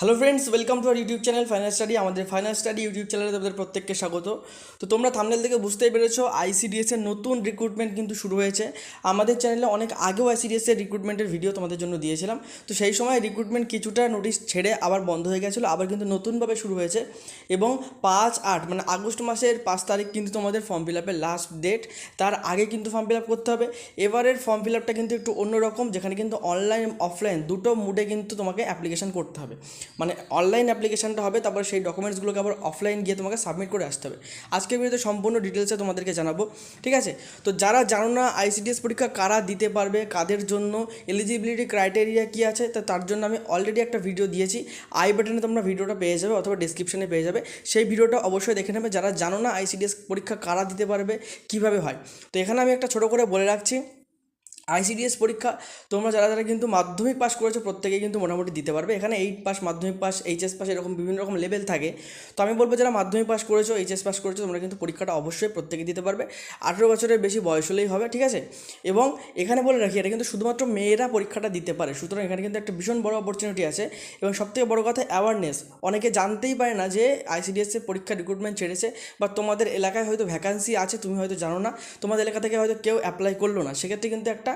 Hello friends welcome to our YouTube channel Final Study আমাদের final study YouTube চ্যানেলে তোমাদের প্রত্যেককে স্বাগত। তো তোমরা থামনেল থেকে বুঝতেই পেরেছ আইসিডিএস এর নতুন রিক্রুটমেন্ট কিন্তু শুরু হয়েছে। আমাদের চ্যানেলে অনেক আগেও আইসিডিএস এর রিক্রুটমেন্টের ভিডিও তোমাদের জন্য দিয়েছিলাম। তো সেই সময় রিক্রুটমেন্ট কিছুটা নোটিশ ছেড়ে আবার বন্ধ হয়ে গেছিল, আবার কিন্তু নতুনভাবে শুরু হয়েছে। এবং পাঁচ আট মানে আগস্ট মাসের পাঁচ তারিখ কিন্তু তোমাদের ফর্ম ফিল আপের লাস্ট ডেট তার আগে কিন্তু ফর্ম ফিল আপ করতে হবে। এবারের ফর্ম ফিল আপটা কিন্তু একটু অন্যরকম, যেখানে কিন্তু অনলাইন অফলাইন দুটো মুডে কিন্তু তোমাকে অ্যাপ্লিকেশন করতে হবে। মানে অনলাইন অ্যাপ্লিকেশনটা হবে, তারপর সেই ডকুমেন্টসগুলোকে আবার অফলাইন গিয়ে তোমাকে সাবমিট করে আসতে হবে। আজকের ভিডিওতে সম্পূর্ণ ডিটেলসে তোমাদেরকে জানাব, ঠিক আছে? তো যারা জানো না আইসিডিএস পরীক্ষা কারা দিতে পারবে, কাদের জন্য এলিজিবিলিটি ক্রাইটেরিয়া কী আছে, তা তার জন্য আমি অলরেডি একটা ভিডিও দিয়েছি। আই বাটনে তোমরা ভিডিওটা পেয়ে যাবে অথবা ডিসক্রিপশনে পেয়ে যাবে। সেই ভিডিওটা অবশ্যই দেখে নেবে। যারা জানো না আইসিডিএস পরীক্ষা কারা দিতে পারবে, কীভাবে হয়? তো এখানে আমি একটা ছোটো করে বলে রাখছি। আইসিডিএস পরীক্ষা, তোমরা যারা যারা কিন্তু মাধ্যমিক পাস করেছ প্রত্যেকেই কিন্তু মোটামুটি দিতে পারবে। এখানে এইট পাস মাধ্যমিক পাস এইচএস পাস এরকম বিভিন্ন রকম লেভেল থাকে। তো আমি বলব যারা মাধ্যমিক পাস করেছ এইচএস পাস করেছ, তোমরা কিন্তু পরীক্ষাটা অবশ্যই প্রত্যেকে দিতে পারবে। আঠেরো বছরের বেশি বয়স হলেই হবে, ঠিক আছে? এবং এখানে বলে রাখি, এটা কিন্তু শুধুমাত্র মেয়েরা পরীক্ষাটা দিতে পারে। সুতরাং এখানে কিন্তু একটা ভীষণ বড় অপরচুনিটি আছে। এবং সবথেকে বড় কথা অ্যাওয়ারনেস অনেকে জানতেই পারে না যে আইসিডিএস এর পরীক্ষা রিক্রুটমেন্ট ছেড়েছে, বা তোমাদের এলাকায় হয়তো ভ্যাকান্সি আছে, তুমি হয়তো জানো না। তোমাদের এলাকা থেকে হয়তো কেউ অ্যাপ্লাই করল না। সেক্ষেত্রে কিন্তু একটা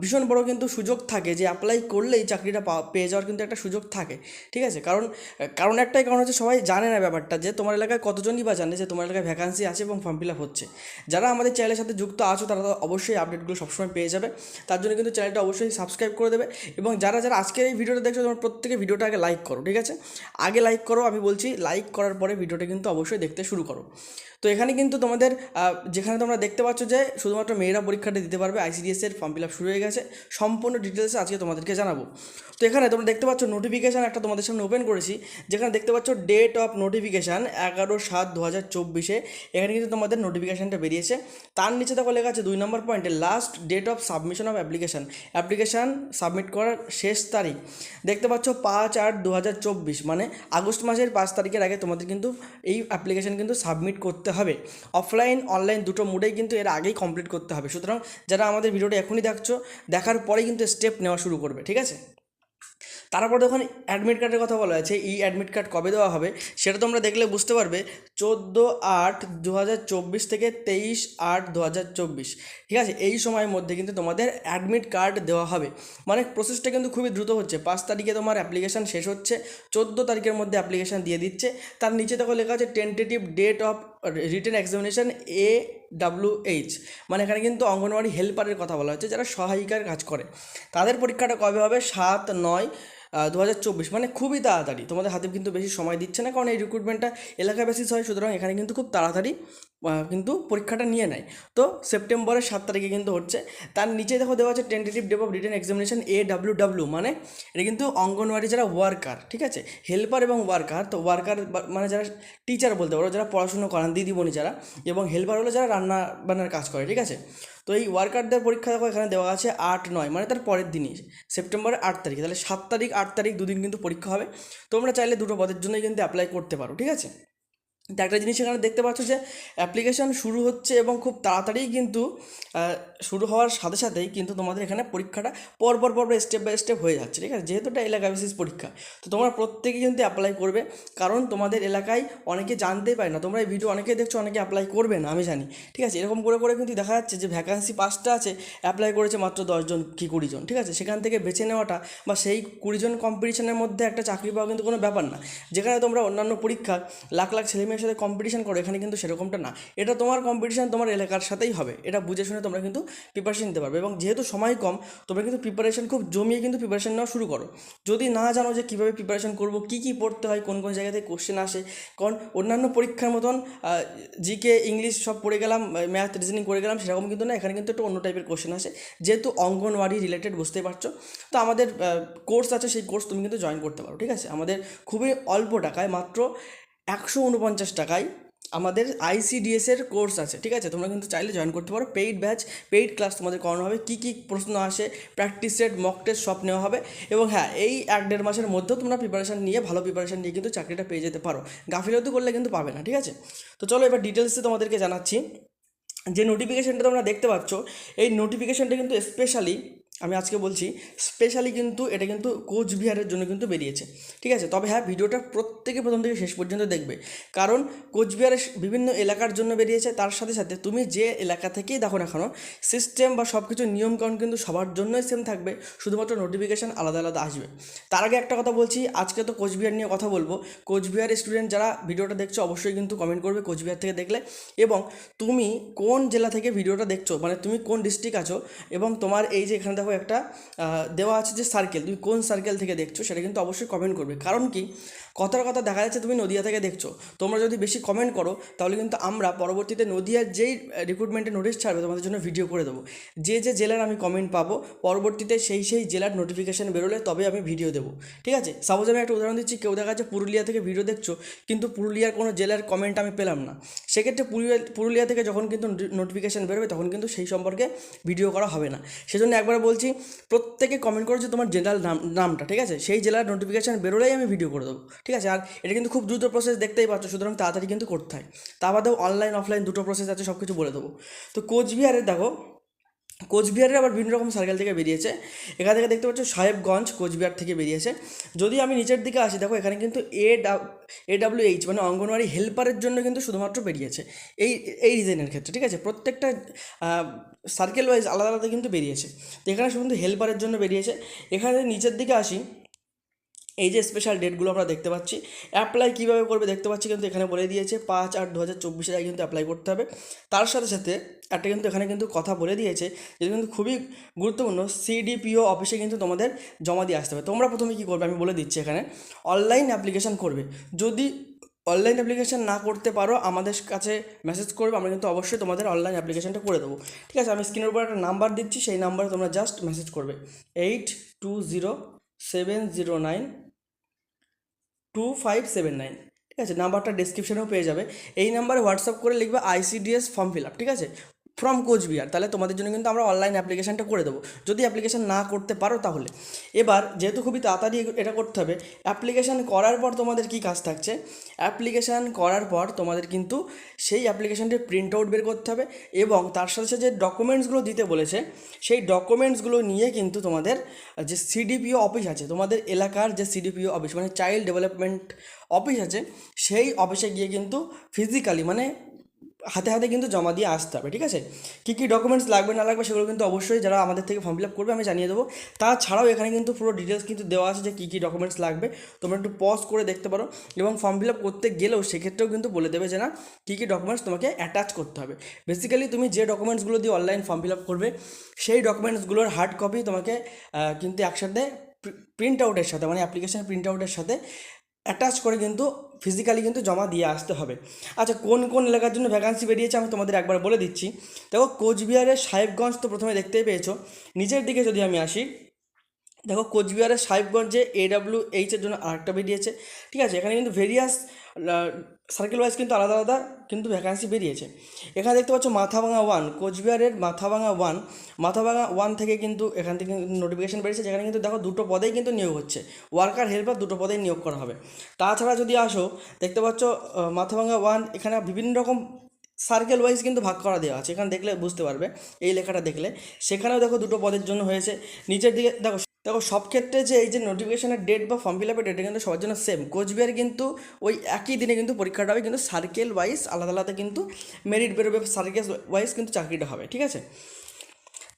ভীষণ বড় কিন্তু সুযোগ থাকে যে অ্যাপ্লাই করলেই চাকরিটা পেয়ে যাওয়ার কিন্তু একটা সুযোগ থাকে, ঠিক আছে? কারণ কারণ একটাই কারণ হচ্ছে সবাই জানে না ব্যাপারটা যে তোমার এলাকায় কতজনই বা জানে যে তোমার এলাকায় ভ্যাকান্সি আছে এবং ফর্ম ফিল আপ হচ্ছে। যারা আমাদের চ্যানেলের সাথে যুক্ত আছো তারা তো অবশ্যই আপডেটগুলো সবসময় পেয়ে যাবে। তার জন্য কিন্তু চ্যানেলটা অবশ্যই সাবস্ক্রাইব করে দেবে এবং যারা যারা আজকের এই ভিডিওটা দেখছ তোমার প্রত্যেকে ভিডিওটা আগে লাইক করো, ঠিক আছে? আগে লাইক করো, আমি বলছি লাইক করার পরে ভিডিওটা কিন্তু অবশ্যই দেখতে শুরু করো। তো এখানে কিন্তু তোমাদের যেখানে তোমরা দেখতে পাচ্ছ যে শুধুমাত্র মেয়েরা পরীক্ষাটা দিতে পারবে আইসিডিএস এর ফর্ম ফিল আপ শুরু হয়ে গেছে। সম্পূর্ণ ডিটেলসে আজকে তোমাদেরকে জানাব। তো এখানে তোমরা দেখতে পাচ্ছ নোটিফিকেশান একটা তোমাদের সামনে ওপেন করেছি। যেখানে দেখতে পাচ্ছ ডেট অফ নোটিফিকেশান এগারো সাত দু হাজার চব্বিশে। এখানে কিন্তু তোমাদের নোটিফিকেশানটা বেরিয়েছে। তার নিচে দেখো লেখা আছে দুই নম্বর পয়েন্টে last date of submission of application application submit করার শেষ তারিখ। দেখতে পাচ্ছ পাঁচ আট দু হাজার চব্বিশ মানে আগস্ট মাসের পাঁচ তারিখের আগে তোমাদের কিন্তু এই অ্যাপ্লিকেশান কিন্তু সাবমিট করতে হবে। অফলাইন অনলাইন দুটো মুডেই কিন্তু এর আগেই কমপ্লিট করতে হবে। সুতরাং যারা আমাদের ভিডিওটা এখনই দেখছ দেখার পরেই কিন্তু স্টেপ নেওয়া শুরু করবে, ঠিক আছে? তারপর যখন অ্যাডমিট কার্ডের কথা বলা আছে ই অ্যাডমিট কার্ড কবে দেওয়া হবে, সেটা তোমরা দেখলে বুঝতে পারবে, চোদ্দ আট দু থেকে তেইশ আট দু ঠিক আছে? এই সময়ের মধ্যে কিন্তু তোমাদের অ্যাডমিট কার্ড দেওয়া হবে। মানে প্রসেসটা কিন্তু খুবই দ্রুত হচ্ছে। পাঁচ তারিখে তোমার অ্যাপ্লিকেশান শেষ হচ্ছে, চোদ্দ তারিখের মধ্যে অ্যাপ্লিকেশান দিয়ে দিচ্ছে। তার নিচে দেখো লেখা আছে tentative date of written examination A W H মানে এখানে কিন্তু অঙ্গনওয়াড়ি হেল্পারের কথা বলা হচ্ছে, যারা সহায়িকার কাজ করে। তাদের পরীক্ষাটা কবে হবে? সাত, নয় দু হাজার চব্বিশ। মানে খুবই তাড়াতাড়ি। তোমাদের হাতে কিন্তু বেশি সময় দিচ্ছে না, কারণ এই রিক্রুটমেন্টটা এলাকা বেসিস হয়, সুতরাং এখানে কিন্তু খুব তাড়াতাড়ি কিন্তু পরীক্ষাটা নিয়ে নেয়। তো সেপ্টেম্বরের সাত তারিখে কিন্তু হচ্ছে। তার নিচে দেখো দেওয়া আছে tentative date of written examination A W W মানে এটা কিন্তু অঙ্গনওয়াড়ি যারা ওয়ার্কার ঠিক আছে? হেল্পার এবং ওয়ার্কার তো ওয়ার্কার মানে যারা টিচার বলতে পারো, যারা পড়াশুনো করান, দিদিমণি যারা, এবং হেল্পার হলো যারা রান্না বান্নার কাজ করে, ঠিক আছে? তো এই ওয়ার্কারদের পরীক্ষা দেখো এখানে দেওয়া আছে আট নয় মানে তার পরের দিনই সেপ্টেম্বরের আট তারিখ। তাহলে সাত তারিখ, আট তারিখ দুদিন কিন্তু পরীক্ষা হবে। তোমরা চাইলে দুটো পদের জন্যই কিন্তু অ্যাপ্লাই করতে পারো, ঠিক আছে? তো একটা জিনিস এখানে দেখতে পাচ্ছ যে অ্যাপ্লিকেশন শুরু হচ্ছে এবং খুব তাড়াতাড়ি কিন্তু শুরু হওয়ার সাথে সাথেই কিন্তু তোমাদের এখানে পরীক্ষাটা পর পর পর স্টেপ বাই স্টেপ হয়ে যাচ্ছে, ঠিক আছে? যেহেতু এটা এলাকা বেসিস পরীক্ষা, তো তোমরা প্রত্যেকে কিন্তু অ্যাপ্লাই করবে। কারণ তোমাদের এলাকায় অনেকে জানতেই পারে না, তোমরা এই ভিডিও অনেকেই দেখছ, অনেকে অ্যাপ্লাই করবে না, আমি জানি, ঠিক আছে? এরকম করে করে কিন্তু দেখা যাচ্ছে যে ভ্যাকান্সি পাঁচটা আছে অ্যাপ্লাই করেছে মাত্র দশজন কি কুড়িজন ঠিক আছে? সেখান থেকে বেছে নেওয়াটা বা সেই কুড়িজন কম্পিটিশনের মধ্যে একটা চাকরি পাওয়া কিন্তু কোনো ব্যাপার না। যেখানে তোমরা অন্যান্য পরীক্ষা লাখ লাখ ছেলেমেয়ের সাথে কম্পিটিশন করো, এখানে কিন্তু সেরকমটা না। এটা তোমার কম্পিটিশন তোমার এলাকার সাথেই হবে। এটা বুঝে শুনে তোমরা কিন্তু প্রিপারেশন নিতে পারবে। এবং যেহেতু সময় কম, তোমরা কিন্তু প্রিপারেশন খুব জমিয়ে কিন্তু প্রিপারেশন নেওয়া শুরু করো। যদি না জানো যে কীভাবে প্রিপারেশন করব, কী কী পড়তে হয়, কোন কোন জায়গা থেকে কোশ্চেন আসে, কারণ অন্যান্য পরীক্ষার মতন জিকে ইংলিশ সব পড়ে গেলাম ম্যাথ রিজনিং করে গেলাম, সেরকম কিন্তু না, এখানে কিন্তু একটু অন্য টাইপের কোশ্চেন আসে। যেহেতু অঙ্গনওয়াড়ি রিলেটেড বুঝতেই পারছ, তো আমাদের কোর্স আছে, সেই কোর্স তুমি কিন্তু জয়েন করতে পারো, ঠিক আছে? আমাদের খুবই অল্প টাকায়, মাত্র একশো উনপঞ্চাশ টাকায় আমাদের আইসিডিএস এর কোর্স আছে, ঠিক আছে? তোমরা কিন্তু চাইলে জয়েন করতে পারো। পেইড ব্যাচ পেইড ক্লাস তোমাদের করানো হবে। কী কী প্রশ্ন আসে প্র্যাকটিস সেট মক টেস্ট সব নেওয়া হবে। এবং হ্যাঁ এই এক দেড় মাসের মধ্যেও তোমরা প্রিপারেশান নিয়ে, ভালো প্রিপারেশান নিয়ে কিন্তু চাকরিটা পেয়ে যেতে পারো। গাফিলতি করলে কিন্তু পাবে না, ঠিক আছে? তো চলো এবার ডিটেলসে তোমাদেরকে জানাচ্ছি। যে নোটিফিকেশানটা তোমরা দেখতে পাচ্ছ, এই নোটিফিকেশানটা কিন্তু স্পেশালি আমি আজকে বলছি স্পেশালি কিন্তু এটা কিন্তু কোচবিহারের জন্য কিন্তু বেরিয়েছে। ঠিক আছে? তবে হ্যাঁ ভিডিওটা প্রত্যেকে প্রথম থেকে শেষ পর্যন্ত দেখবে। কারণ কোচবিহারের বিভিন্ন এলাকার জন্য বেরিয়েছে, তার সাথে সাথে তুমি যে এলাকা থেকেই দেখো না সিস্টেম বা সব কিছু নিয়মকানুন কিন্তু সবার জন্যই সেম থাকবে, শুধুমাত্র নোটিফিকেশান আলাদা আলাদা আসবে। তার আগে একটা কথা বলছি, আজকে তো কোচবিহার নিয়ে কথা বলব। কোচবিহার স্টুডেন্ট যারা ভিডিওটা দেখছ, অবশ্যই কিন্তু কমেন্ট করবে কোচবিহার থেকে দেখলে। এবং তুমি কোন জেলা থেকে ভিডিওটা দেখছ মানে তুমি কোন ডিস্ট্রিক্ট আছো, এবং তোমার এই যে এখানে দেখো একটা দেওয়া আছে যে সার্কেল তুমি কোন সার্কেল থেকে দেখছ সেটা কিন্তু অবশ্যই কমেন্ট করবে। কারণ কি? কথার কথা দেখা যাচ্ছে তুমি নদিয়া থেকে দেখছ। তোমরা যদি বেশি কমেন্ট করো, তাহলে কিন্তু আমরা পরবর্তীতে নদিয়ার যেই রিক্রুটমেন্টের নোটিশ ছাড়বে, তোমাদের জন্য ভিডিও করে দেবো। যে যে জেলার আমি কমেন্ট পাবো, পরবর্তীতে সেই সেই জেলার নোটিফিকেশান বেরোলে তবে আমি ভিডিও দেবো। ঠিক আছে? সাপোজ আমি একটা উদাহরণ দিচ্ছি, কেউ দেখা যাচ্ছে পুরুলিয়া থেকে ভিডিও দেখছ, কিন্তু পুরুলিয়ার কোনো জেলার কমেন্ট আমি পেলাম না। সেক্ষেত্রে পুরুলিয়া পুরুলিয়া থেকে যখন কিন্তু নোটিফিকেশান বেরোবে, তখন কিন্তু সেই সম্পর্কে ভিডিও করা হবে না। সেজন্য একবার বলছি প্রত্যেকে কমেন্ট করো যে তোমার জেনারেল নাম, নামটা, ঠিক আছে? সেই জেলার নোটিফিকেশান বেরোলেই আমি ভিডিও করে দেবো, ঠিক আছে? আর এটা কিন্তু খুব দ্রুত প্রসেস দেখতেই পাচ্ছ, সুতরাং তাড়াতাড়ি কিন্তু করতে হয়। তা বাদেও অনলাইন অফলাইন দুটো প্রসেস আছে সব কিছু বলে দেবো। তো কোচবিহারের দেখো কোচবিহারের আবার বিভিন্ন রকম সার্কেল থেকে বেরিয়েছে। এখান থেকে দেখতে পাচ্ছ সাহেবগঞ্জ কোচবিহার থেকে বেরিয়েছে। যদি আমি নিচের দিকে আসি, দেখো এখানে কিন্তু এ এ ডাব্লিউ এইচ মানে অঙ্গনওয়াড়ি হেল্পারের জন্য কিন্তু শুধুমাত্র বেরিয়েছে। এই এই রিজনের ক্ষেত্রে, ঠিক আছে? প্রত্যেকটা সার্কেল ওয়াইজ আলাদা আলাদা কিন্তু বেরিয়েছে। এখানে শুধু হেল্পারের জন্য বেরিয়েছে। এখানে নিচের দিকে আসি এই যে স্পেশাল ডেটগুলো আমরা দেখতে পাচ্ছি অ্যাপ্লাই কীভাবে করবে দেখতে পাচ্ছি কিন্তু এখানে বলে দিয়েছে পাঁচ আট দু হাজার চব্বিশের আগে কিন্তু অ্যাপ্লাই করতে হবে। তার সাথে সাথে একটা কিন্তু এখানে কিন্তু কথা বলে দিয়েছে যেটা কিন্তু খুবই গুরুত্বপূর্ণ সিডিপিও অফিসে কিন্তু তোমাদের জমা দিয়ে আসতে হবে। তোমরা প্রথমে কী করবে আমি বলে দিচ্ছি এখানে অনলাইন অ্যাপ্লিকেশান করবে। যদি অনলাইন অ্যাপ্লিকেশান না করতে পারো, আমাদের কাছে মেসেজ করবে, আমরা কিন্তু অবশ্যই তোমাদের অনলাইন অ্যাপ্লিকেশানটা করে দেবো। ঠিক আছে, আমি স্ক্রিনের উপর একটা নাম্বার দিচ্ছি, সেই নাম্বারে তোমরা জাস্ট মেসেজ করবে। Eight two zero seven zero nine two five seven nine ঠিক আছে? নাম্বারটা ডিসক্রিপশানেও পেয়ে যাবে। এই নাম্বারে হোয়াটসঅ্যাপ করে লিখবে আইসিডিএস ফর্ম ফিল আপ ঠিক আছে? ফ্রম কোচবিহার তাহলে তোমাদের জন্য কিন্তু আমরা অনলাইন অ্যাপ্লিকেশানটা করে দেবো। যদি অ্যাপ্লিকেশান না করতে পারো তাহলে। এবার যেহেতু খুবই তাড়াতাড়ি এটা করতে হবে অ্যাপ্লিকেশান করার পর তোমাদের কী কাজ থাকছে? অ্যাপ্লিকেশান করার পর তোমাদের কিন্তু সেই অ্যাপ্লিকেশানটির প্রিন্ট আউট বের করতে হবে এবং তার সাথে সাথে যে ডকুমেন্টসগুলো দিতে বলেছে, সেই ডকুমেন্টসগুলো নিয়ে কিন্তু তোমাদের যে সিডিপিও অফিস আছে, তোমাদের এলাকার যে সিডিপিও অফিস মানে চাইল্ড ডেভেলপমেন্ট অফিস আছে, সেই অফিসে গিয়ে কিন্তু ফিজিক্যালি মানে হাতে হাতে কিন্তু জমা দিয়ে আসতে হবে, ঠিক আছে? কী কী ডকুমেন্টস লাগবে, না লাগবে সেগুলো কিন্তু অবশ্যই যারা আমাদের থেকে ফর্ম ফিল আপ করবে আমি জানিয়ে দেবো। তাছাড়াও এখানে কিন্তু পুরো ডিটেলস কিন্তু দেওয়া আছে যে কী কী ডকুমেন্টস লাগবে। তোমরা একটু পজ করে দেখতে পারো এবং ফর্ম ফিল আপ করতে গেলেও সেক্ষেত্রেও কিন্তু বলে দেবে যে না, কী কী ডকুমেন্টস তোমাকে অ্যাটাচ করতে হবে। বেসিক্যালি তুমি যে ডকুমেন্টসগুলো দিয়ে অনলাইন ফর্ম ফিল আপ করবে, সেই ডকুমেন্টসগুলোর হার্ড কপি তোমাকে কিন্তু একসাথে প্রিন্ট আউটের সাথে মানে অ্যাপ্লিকেশন প্রিন্ট আউটের সাথে অ্যাটাচ করে কিন্তু ফিজিক্যালি কিন্তু জমা দিয়ে আসতে হবে। আচ্ছা কোন কোন এলাকার জন্য ভ্যাকান্সি বেরিয়েছে আমি তোমাদের একবার বলে দিচ্ছি। দেখো, কোচবিহারের সাহেবগঞ্জ তো প্রথমে দেখতেই পেয়েছ। নিজের দিকে যদি আমি আসি, দেখো, কোচবিহারের সাহেবগঞ্জে এডাব্লিউ এইচের জন্য আরেকটা বেরিয়েছে। ঠিক আছে, এখানে কিন্তু ভেরিয়াস সার্কেল ওয়াইজ কিন্তু আলাদা আলাদা কিন্তু ভ্যাকান্সি বেরিয়েছে। এখানে দেখতে পাচ্ছ মাথাভাঙা ওয়ান কোচবিহারের মাথাভাঙা ওয়ান মাথাভাঙা ওয়ান থেকে কিন্তু এখান থেকে নোটিফিকেশান বেরিয়েছে, যেখানে কিন্তু দেখো দুটো পদেই কিন্তু নিয়োগ হচ্ছে। ওয়ার্কার হেল্পার দুটো পদেই নিয়োগ করা হবে। তাছাড়া যদি আসো, দেখতে পাচ্ছ মাথাভাঙা ওয়ান এখানে বিভিন্ন রকম সার্কেল ওয়াইজ কিন্তু ভাগ করা দেওয়া আছে। এখানে দেখলে বুঝতে পারবে, এই লেখাটা দেখলে। সেখানেও দেখো দুটো পদের জন্য হয়েছে। নিচের দিকে দেখো দেখো, সব ক্ষেত্রে যে এই যে নোটিফিকেশনের ডেট বা ফর্ম ফিল আপের ডেট কিন্তু সবার জন্য সেম কোচবিহার কিন্তু ওই একই দিনে কিন্তু পরীক্ষাটা হবে, কিন্তু সার্কেল ওয়াইজ আলাদা আলাদা কিন্তু মেরিট বেরোবে সার্কেল ওয়াইজ কিন্তু চাকরিটা হবে, ঠিক আছে?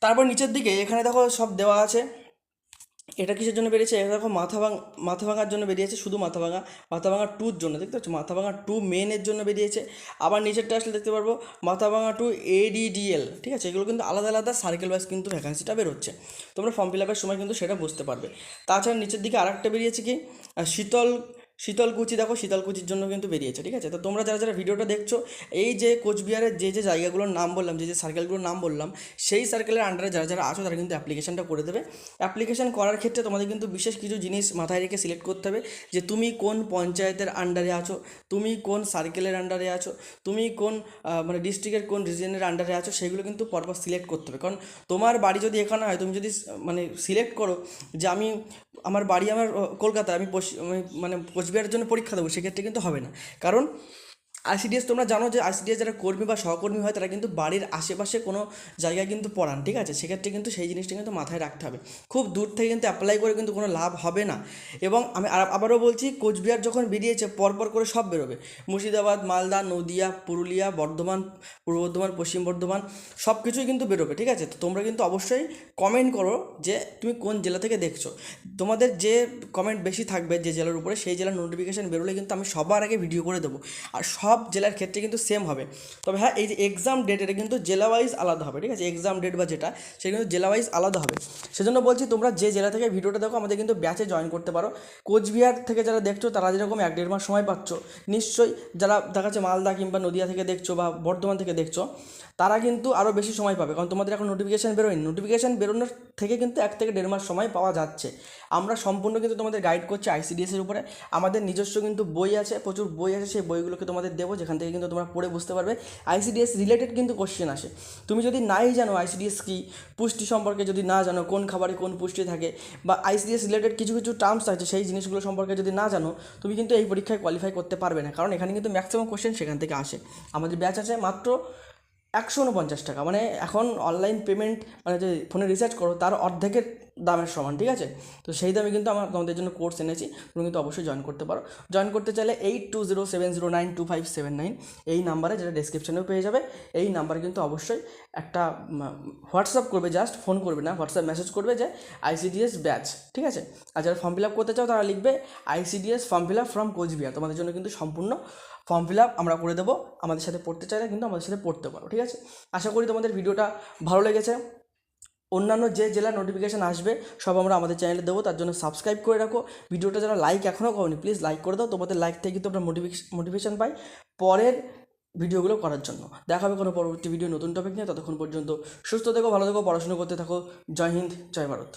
তারপর নিচের দিকে, এখানে দেখো সব দেওয়া আছে। এটা কিসের জন্য বেরিয়েছে? এটা দেখো মাথা ভাঙ মাথা ভাঙার জন্য বেরিয়েছে, শুধু মাথা ভাঙা মাথা ভাঙা টুর জন্য, দেখতে পাচ্ছ? মাথা ভাঙা টু মেনের জন্য বেরিয়েছে। আবার নিচেরটা আসলে দেখতে পারব মাথা ভাঙা টু এডিডিএল ঠিক আছে? এগুলো কিন্তু আলাদা আলাদা সার্কেল ওয়াইজ কিন্তু ভ্যাকান্সিটা বেরোচ্ছে। তোমরা ফর্ম ফিল আপের সময় কিন্তু সেটা বুঝতে পারবে। তাছাড়া নিচের দিকে আরেকটা বেরিয়েছে কি? শীতল শীতলকুচি দেখো শীতলকুচির জন্য কিন্তু বেরিয়েছে, ঠিক আছে? তো তোমরা যারা যারা ভিডিওটা দেখছ, এই যে কোচবিহারের যে যে জায়গাগুলোর নাম বললাম, যে যে সার্কেলগুলোর নাম বললাম, সেই সার্কেলের আন্ডারে যারা যারা আছো, তারা কিন্তু অ্যাপ্লিকেশনটা করে দেবে। অ্যাপ্লিকেশন করার ক্ষেত্রে তোমাদের কিন্তু বিশেষ কিছু জিনিস মাথায় রেখে সিলেক্ট করতে হবে, যে তুমি কোন পঞ্চায়েতের আন্ডারে আছো, তুমি কোন সার্কেলের আন্ডারে আছো, তুমি কোন মানে ডিস্ট্রিক্টের কোন রিজনের আন্ডারে আছো, সেগুলো কিন্তু পরপর সিলেক্ট করতে হবে। কারণ তোমার বাড়ি যদি এখানে হয়, তুমি যদি মানে সিলেক্ট করো যে আমি আমার বাড়ি আমার কলকাতা আমি মানে কোচবিহারের জন্য পরীক্ষা দেবো, সেক্ষেত্রে কিন্তু হবে না। কারণ আইসিডিএস তোমরা জানো যে আইসিডিএস যারা কর্মী বা সহকর্মী হয়, তারা কিন্তু বাড়ির আশেপাশে কোনো জায়গায় কিন্তু পড়ান, ঠিক আছে? সেক্ষেত্রে কিন্তু সেই জিনিসটা কিন্তু মাথায় রাখতে হবে। খুব দূর থেকে কিন্তু অ্যাপ্লাই করে কিন্তু কোনো লাভ হবে না। এবং আমি আবারও বলছি, কোচবিহার যখন বেরিয়েছে, পরপর করে সব বেরোবে। মুর্শিদাবাদ, মালদা, নদিয়া, পুরুলিয়া, বর্ধমান, পূর্ব বর্ধমান, পশ্চিম বর্ধমান সব কিছুই কিন্তু বেরোবে, ঠিক আছে? তো তোমরা কিন্তু অবশ্যই কমেন্ট করো যে তুমি কোন জেলা থেকে দেখছ। তোমাদের যে কমেন্ট বেশি থাকবে যে জেলার উপরে, সেই জেলার নোটিফিকেশান বেরোলে কিন্তু আমি সবার আগে ভিডিও করে দেবো। আর সব জেলার ক্ষেত্রে কিন্তু সেম হবে। তবে হ্যাঁ এই যে এক্সাম ডেট এটা কিন্তু জেলা ওয়াইজ আলাদা হবে, ঠিক আছে? এক্সাম ডেট বা যেটা, সেটা কিন্তু জেলা ওয়াইজ আলাদা হবে। সেজন্য বলছি, তোমরা যে জেলা থেকে ভিডিওটা দেখো, আমাদের কিন্তু ব্যাচে জয়েন করতে পারো। কোচবিহার থেকে যারা দেখছ, তারা যেরকম এক দেড় মাস সময় পাচ্ছ, নিশ্চয়ই যারা দেখা যাচ্ছে মালদা কিংবা নদিয়া থেকে দেখছ বা বর্ধমান থেকে দেখছ, তারা কিন্তু আরও বেশি সময় পাবে। কারণ তোমাদের এখন নোটিফিকেশান বেরোয়নি। নোটিফিকেশান বেরোনোর থেকে কিন্তু এক থেকে দেড় মাস সময় পাওয়া যাচ্ছে। আমরা সম্পূর্ণ কিন্তু তোমাদের গাইড করছি আইসিডিএস এর উপরে। আমাদের নিজস্ব কিন্তু বই আছে, প্রচুর বই আছে, সেই বইগুলোকে তোমাদের দেবো, যেখান থেকে কিন্তু তোমরা পড়ে বুঝতে পারবে। আইসিডিএস রিলেটেড কিন্তু কোশ্চেন আসে। তুমি যদি নাই জানো আইসিডিএস কী, পুষ্টি সম্পর্কে যদি না জানো, কোন খাবারে কোন পুষ্টি থাকে, বা আইসিডিএস রিলেটেড কিছু কিছু টার্মস আছে, সেই জিনিসগুলো সম্পর্কে যদি না জানো, তুমি কিন্তু এই পরীক্ষায় কোয়ালিফাই করতে পারবে না। কারণ এখানে কিন্তু ম্যাক্সিমাম কোশ্চেন সেখান থেকে আসে। আমাদের ব্যাচ আছে মাত্র একশো উনপঞ্চাশ টাকা। মানে এখন অনলাইন পেমেন্ট মানে যে ফোনে রিচার্জ করো, তার অর্ধেকের দামের সমান, ঠিক আছে? তো সেই দামে কিন্তু আমার তোমাদের জন্য কোর্স এনেছি। তুমি কিন্তু অবশ্যই জয়েন করতে পারো। জয়েন করতে চাইলে eight two zero seven zero nine two five seven nine এই নাম্বারে যেটা ডিসক্রিপশনেও পেয়ে যাবে। এই নাম্বারে কিন্তু অবশ্যই একটা হোয়াটসঅ্যাপ করবে জাস্ট ফোন করবে না হোয়াটসঅ্যাপ মেসেজ করবে যে আইসিডিএস ব্যাচ ঠিক আছে? আর যারা ফর্ম ফিল আপ করতে চাও তারা লিখবে ICDS form fill up from Cooch Behar তোমাদের জন্য কিন্তু সম্পূর্ণ ফর্ম ফিল আপ আমরা করে দেবো, আমাদের সাথে পড়তে চাইলে কিন্তু আমাদের সাথে পড়তে পারো, ঠিক আছে? আশা করি তোমাদের ভিডিওটা ভালো লেগেছে। অন্যান্য যে জেলার নোটিফিকেশান আসবে, সব আমরা আমাদের চ্যানেলে দেবো, তার জন্য সাবস্ক্রাইব করে রাখো। ভিডিওটা যারা লাইক এখনও করনি প্লিজ লাইক করে দাও, তোমাদের লাইক থেকে কিন্তু আমরা মোটিভেশন মোটিভেশন পাই পরের ভিডিওগুলো করার জন্য। দেখা হবে কোনো পরবর্তী ভিডিও নতুন টপিক নিয়ে। ততক্ষণ পর্যন্ত সুস্থ থেকো, ভালো থেকো, পড়াশোনা করতে থাকো। জয় হিন্দ, জয় ভারত।